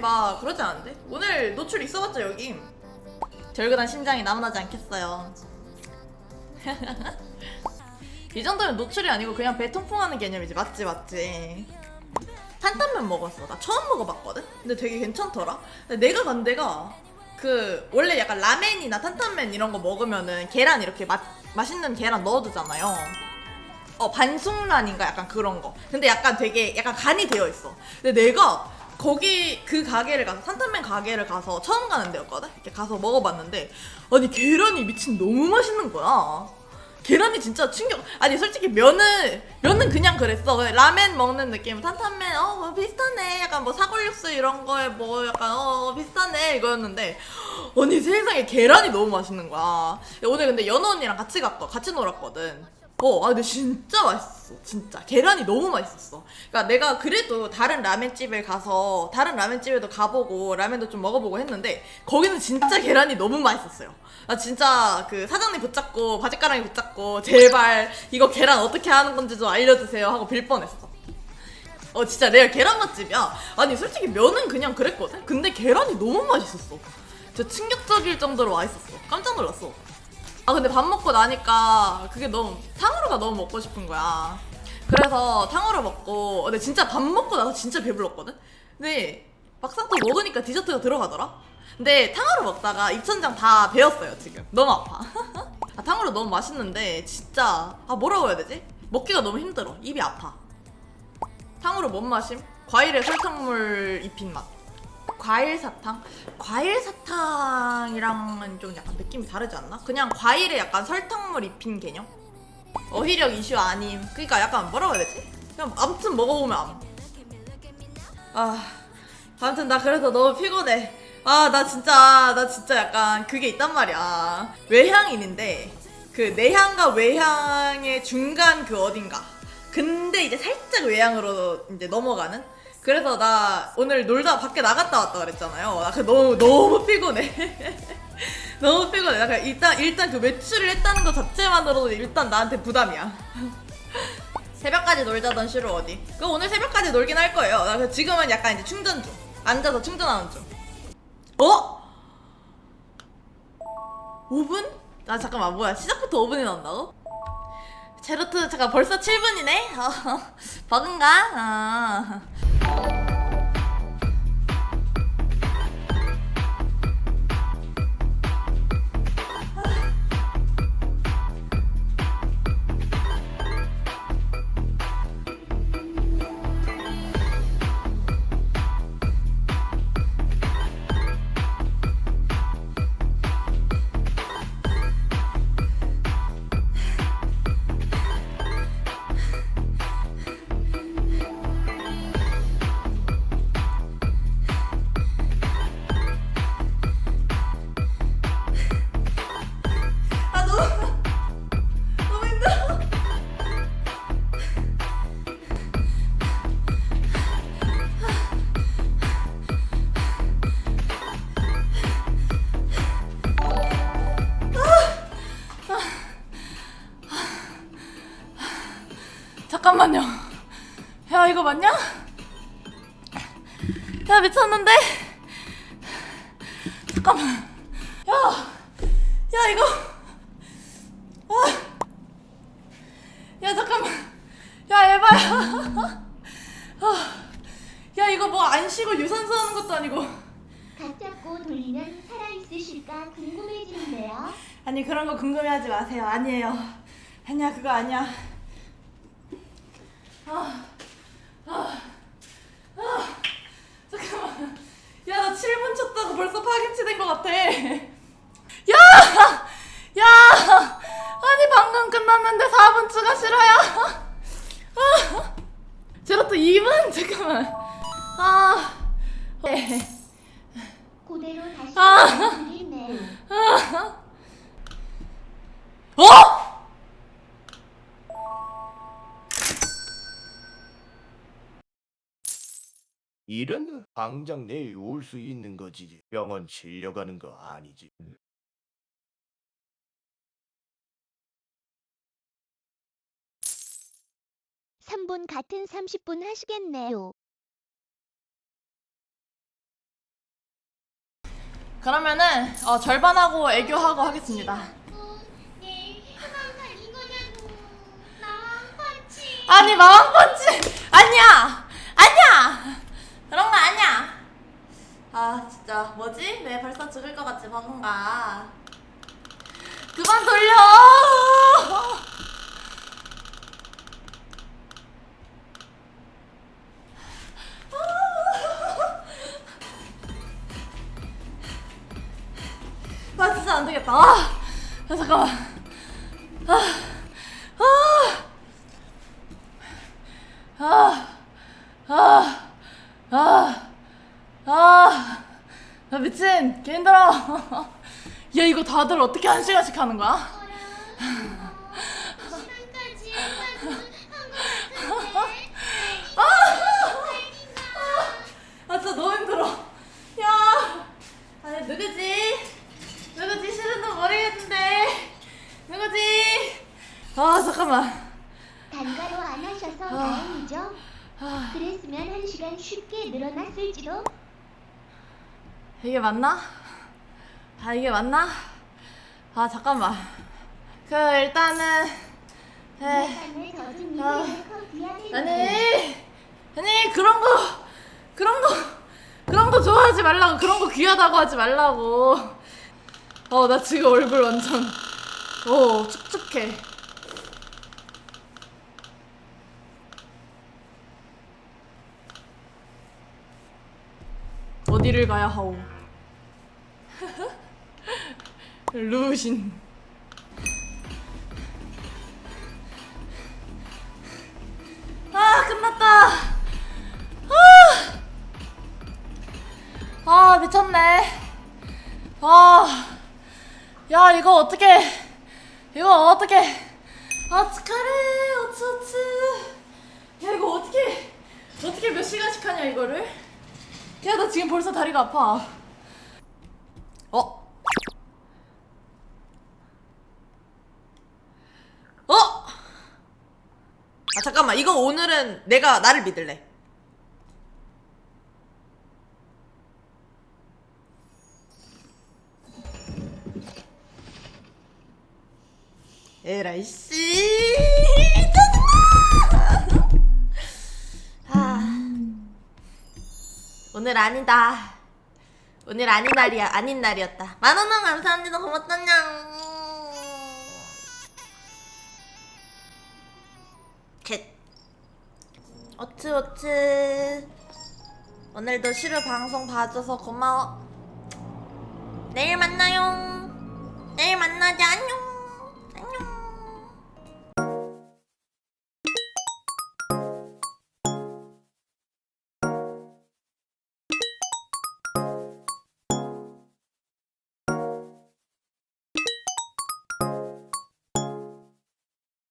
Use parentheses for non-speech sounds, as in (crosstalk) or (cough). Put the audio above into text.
막 그러지 않은데? 오늘 노출 있어봤자 여기 절근한 심장이 남아나지 않겠어요. (laughs) 이 정도면 노출이 아니고 그냥 배 통풍하는 개념이지 맞지 맞지. 탄탄면 먹었어. 나 처음 먹어봤거든. 근데 되게 괜찮더라. 내가 간 데가 그 원래 약간 라멘이나 탄탄면 이런 거 먹으면은 계란 이렇게 맛 맛있는 계란 넣어두잖아요. 어 반숙란인가 약간 그런 거. 근데 약간 되게 약간 간이 되어 있어. 근데 내가 거기 그 가게를 가서 탄탄면 가게를 가서 처음 가는 데였거든. 이렇게 가서 먹어봤는데 아니 계란이 미친 너무 맛있는 거야. 계란이 진짜 충격. 아니 솔직히 면은 면은 그냥 그랬어. 근데 라멘 먹는 느낌. 탄탄면 어뭐 비슷하네. 약간 뭐 사골육수 이런 거에 뭐 약간 어 비슷하네 이거였는데 아니 세상에 계란이 너무 맛있는 거야. 오늘 근데 연우 언니랑 같이 갔거 같이 놀았거든. 어, 아 근데 진짜 맛있어. 진짜 계란이 너무 맛있었어. 그러니까 내가 그래도 다른 라멘집에 가서 다른 라멘집에도 가보고 라멘도 좀 먹어보고 했는데 거기는 진짜 계란이 너무 맛있었어요. 나 진짜 그 사장님 붙잡고 바지가랑이 붙잡고 제발 이거 계란 어떻게 하는 건지 좀 알려주세요 하고 빌 뻔했어. 어 진짜 레알 계란 맛집이야. 아니 솔직히 면은 그냥 그랬거든. 근데 계란이 너무 맛있었어. 진짜 충격적일 정도로 맛있었어. 깜짝 놀랐어. 아 근데 밥 먹고 나니까 그게 너무 탕후루가 너무 먹고 싶은 거야. 그래서 탕후루 먹고 근데 진짜 밥 먹고 나서 진짜 배불렀거든. 근데 막상 또 먹으니까 디저트가 들어가더라. 근데 탕후루 먹다가 입천장 다 베었어요 지금. 너무 아파. (laughs) 아 탕후루 너무 맛있는데 진짜 아 뭐라고 해야 되지? 먹기가 너무 힘들어. 입이 아파. 탕후루 뭔 맛임? 과일에 설탕물 입힌 맛. 과일 사탕? 과일 사탕이랑은 좀 약간 느낌이 다르지 않나? 그냥 과일에 약간 설탕물 입힌 개념? 어휘력 이슈 아님. 그러니까 약간 뭐라고 해야 되지? 그냥 아무튼 먹어보면 암. 아, 아무튼 나 그래서 너무 피곤해. 아, 나 진짜 나 진짜 약간 그게 있단 말이야. 외향인인데 그 내향과 외향의 중간 그 어딘가. 근데 이제 살짝 외향으로 이제 넘어가는. 그래서 나 오늘 놀다 밖에 나갔다 왔다 그랬잖아요. 나 그 너무 너무 피곤해. (laughs) 너무 피곤해. 나 일단 일단 그 외출을 했다는 것 자체만으로도 일단 나한테 부담이야. (laughs) 새벽까지 놀자던 시로 어디? 그 오늘 새벽까지 놀긴 할 거예요. 나그 지금은 약간 이제 충전 중. 앉아서 충전하는 중. 어? 5분? 아 잠깐만 뭐야 시작부터 5분이 나온다고? 제로트 잠깐 벌써 7분이네? (laughs) 어, 버그인가? 아. 아 야 이거 맞냐? 야 미쳤는데? 잠깐만. 야, 야 이거. 아. 야 잠깐만. 야 에바야. 아. 야 이거 뭐 안 쉬고 유산소 하는 것도 아니고. 각 잡고 돌리면 살아있으실까 궁금해지는데요. 아니 그런 거 궁금해하지 마세요. 아니에요. 아니야 그거 아니야. 아, 아, 아, 잠깐만. 야 나 7분 쳤다고 벌써 파김치 된 것 같아. 야, 야, 아니 방금 끝났는데 4분 추가 싫어요. 아, 제로또 2분 잠깐만. 아, 네. 그대로 다시 아. 드리네요. 어? 이런 당장 내일 올 수 있는 거지. 병원 실려가는 거 아니지. 3분 같은 30분 하시겠네요. 그러면은 어, 절반하고 애교하고 하겠습니다. 나랑 같이. 아니 마왕펀치 아니야 아니야 그런 거 아니야. 아 진짜 뭐지? 왜 벌써 죽을 것 같지 방금가. 그만 돌려. 다들 어떻게 한 시간씩 하는 거야? 시간까지. 아 진짜 너무 힘들어. 야, 아니 누구지? 누구지? 실은 모르겠는데 누구지? 아 잠깐만. 단가로 안 하셔서 아. 다행이죠. 아, 그랬으면 한 시간 쉽게 늘어났을지도. 이게 맞나? 아 이게 맞나? 아 잠깐만. 그 일단은 에. 젖은 아. 아니 아니 그런 거 그런 거 그런 거 좋아하지 말라고 그런 거 귀하다고 하지 말라고 어 나 지금 얼굴 완전 어 축축해 어디를 가야 하오 루신. 아 끝났다. 아, 아 미쳤네. 아야 이거 어떻게 이거 어떻게 아 축하래 어찌어찌 야 이거 어떻게 어떻게 몇 시간씩 하냐 이거를? 야 나 지금 벌써 다리가 아파. 어? 어? 아 잠깐만. 이거 오늘은 내가 나를 믿을래. 에라이 씨. 짜증나 (laughs) 아. 오늘 아니다. 오늘 아닌 날이야 아닌 날이었다. 만원원 감사합니다. 고맙다 냥 어츠 어츠 오늘도 시루 방송 봐줘서 고마워. 내일 만나요. 내일 만나자. 안녕